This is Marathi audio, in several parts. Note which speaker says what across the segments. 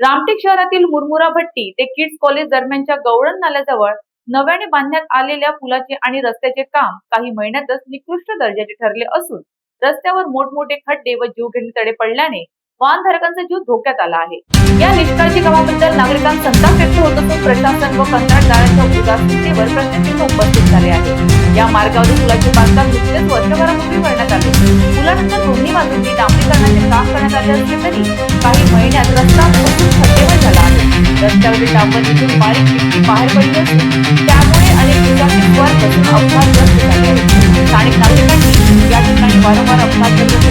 Speaker 1: रामटेक शहरातील मुरमुरा भट्टी ते किड्स कॉलेज दरम्यानच्या गवळण नाल्याजवळ नव्याने बांधण्यात आलेल्या पुलाचे आणि रस्त्याचे काम काही महिन्यातच निकृष्ट दर्जाचे ठरले असून रस्त्यावर मोठमोठे खड्डे व जीवघेणी तडे पडल्याने वाहनधारकांचा जीव धोक्यात आला आहे. या निष्काळजी कामाबद्दल नागरिकांत संताप व्यक्त होत असून प्रशासन व कंत्राटदारांच्या उदासीनतेवर प्रश्नचिन्ह उपस्थित झाले आहे. या मार्गावरील पुलाचे बांधकाम नुकतेच वर्षभरापूर्वी करण्यात आले. पुलानंतर दोन्ही बाजूंनी डांबरीकरणाचे काम करण्यात आले असले तरी काही महिन्यात रस्ता रस्त्यावरील डांबरीतून बारीक खिडकी बाहेर पडली असून त्यामुळे अनेक दुचाकी वर बसून अपघातग्रस्त झाले आहेत स्थानिक नागरिकांनी या ठिकाणी वारंवार अपघात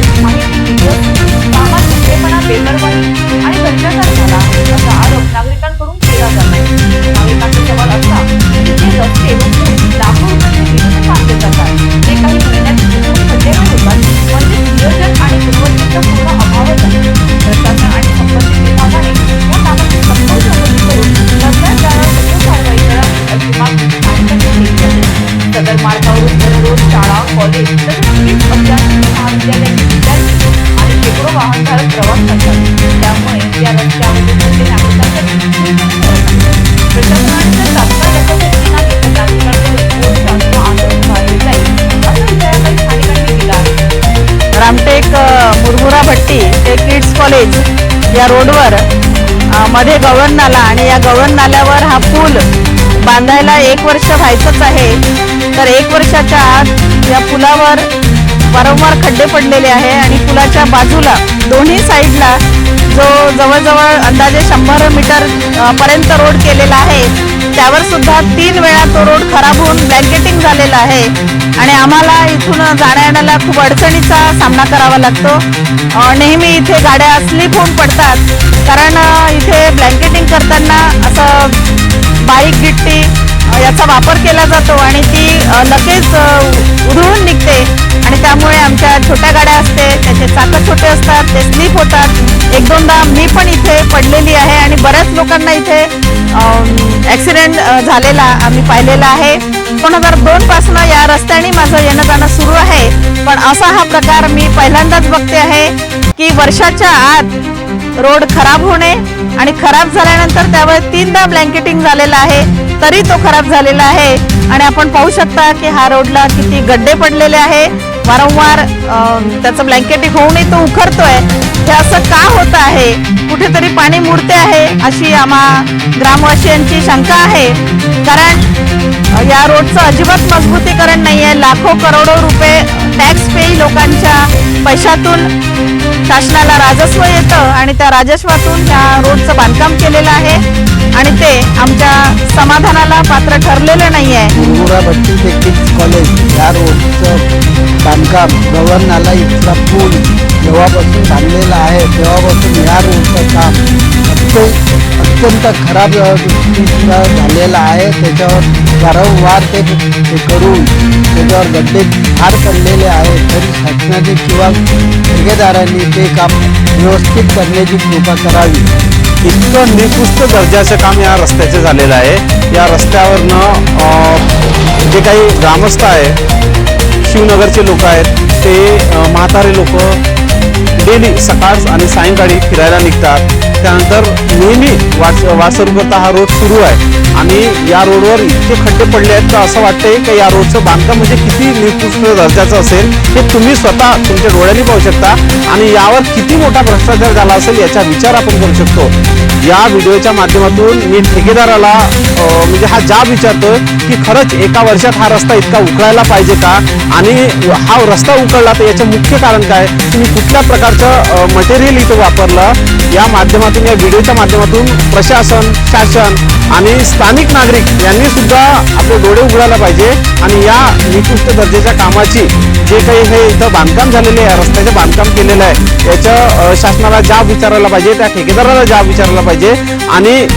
Speaker 1: विविध विद्यार्थी आणि शेकडो वाहनधारक प्रवास करतात त्यामुळे या रस्त्यामध्ये मोठे नागरिकांसाठी तात्काळ आंदोलन उभारले जाईल असं स्थानिकांनी दिला आहे
Speaker 2: रामटेक मुरमुरा भट्टी ते किड्स कॉलेज या रोडवर मध्ये गवळण नाला आणि या गवळण नाल्यावर हा पूल बांधायला एक वर्ष व्हायचंच आहे. तर एक वर्षाच्या आत या पुलावर वारंवार खड्डे पडलेले आहे आणि पुलाच्या बाजूला दोन्ही साईडला जो जवळजवळ अंदाजे शंभर मीटर पर्यंत रोड केलेला आहे त्यावर सुद्धा तीन वेळा तो रोड खराब होऊन ब्लँकेटिंग झालेला आहे. आणि आम्हाला इथून जाण्या येण्याला खूप अडचणीचा सामना करावा लागतो. नेहमी इथे गाड्या स्लिप होऊन पडतात कारण इथे ब्लँकेटिंग करताना असं बारीक गिट्टी याचा वापर केला जातो आणि ती लगेच छोट्या गाड्या असते त्याचे चाकं छोटे असतात ते स्लिप होतात. एक दोनदा मी पण इथे पडलेली आहे आणि बऱ्याच लोकांना इथे ॲक्सिडेंट झालेला आम्ही पाहिलेला आहे. दोन हजार दोन पासून या रस्त्याने माझं येणं जाणं सुरू आहे. पण असा हा प्रकार मी पहिल्यांदाच बघते आहे की वर्षाच्या आत रोड खराब होणे आणि खराब झाल्यानंतर त्यावर तीनदा ब्लँकेटिंग झालेलं आहे तरी तो खराब झालेला आहे. आणि आपण पाहू शकता की हा रोडला किती गड्डे पडलेले आहे. वारंवार अं, त्याचं ब्लँकेटिंग होऊनही तो उखरतोय हे असं का होत आहे? कुठेतरी पाणी मुरते आहे अशी आम्हा ग्रामवासियांची शंका आहे. कारण या रोडचं अजिबात मजबूतीकरण नाही आहे लाखो करोडो रुपये टॅक्स पे लोकांच्या पैशातून शासनाला राजस्व येतं आणि त्या राजस्वातून त्या रोडचं बांधकाम केलेलं आहे. आणि ते आमच्या समाधानाला पात्र ठरलेलं नाही आहे
Speaker 3: कॉलेज या रोडचं बांधकाम गव्हर्न नाला इथला पूल जेव्हापासून बांधलेला आहे तेव्हापासून या रोडचं काम अत्यंत अत्यंत खराब स्थितीचं झालेलं आहे. त्याच्यावर वारंवार ते करून त्याच्यावर गड्डे फार पडलेले आहेत. तरी शासनाने किंवा ठेकेदारांनी ते काम व्यवस्थित करण्याची कृपा करावी.
Speaker 4: इतकं निकृष्ट दर्जाचं काम या रस्त्याचं झालेलं आहे. या रस्त्यावरनं जे काही ग्रामस्थ आहे शिवनगरचे लोक आहेत. ते म्हातारे लोक डेली सकाळ आणि सायंकाळी फिरायला निघतात. त्यानंतर नेहमी वास वासरूकरता हा रोड सुरू आहे. आणि या रोडवर इतके खड्डे पडले आहेत तर असं वाटतंय की या रोडचं बांधकाम म्हणजे किती निकृष्ट दर्जाचं असेल? हे तुम्ही स्वतः तुमच्या डोळ्यांनी पाहू शकता. आणि यावर किती मोठा भ्रष्टाचार झाला असेल याचा विचार आपण करू शकतो. या व्हिडिओच्या माध्यमातून मी ठेकेदाराला म्हणजे हा जाब विचारतो की खरंच एका वर्षात हा रस्ता इतका उकळायला पाहिजे का? आणि हा रस्ता उकळला तर याचं मुख्य कारण काय? तुम्ही कुठल्या प्रकारचं मटेरियल इथं वापरलं? या माध्यमातून या व्हिडिओच्या माध्यमातून प्रशासन शासन आणि स्थानिक नागरिक यांनी सुद्धा आपले डोळे उघडायला पाहिजे. आणि या निकृष्ट दर्जाच्या कामाची जे काही हे इथं बांधकाम झालेले आहे रस्त्याचं बांधकाम केलेलं आहे याचं शासनाला जाब विचारायला पाहिजे त्या ठेकेदाराला जाब विचारायला पाहिजे. आणि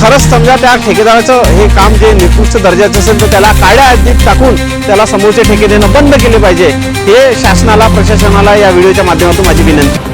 Speaker 4: खरंच समजा त्या ठेकेदाराचं हे काम जे निकृष्ट दर्जाचं असेल तर त्याला काळ्या यादीत टाकून त्याला समोरचे ठेके देणं बंद केले पाहिजे. हे शासनाला प्रशासनाला या व्हिडिओच्या माध्यमातून माझी विनंती.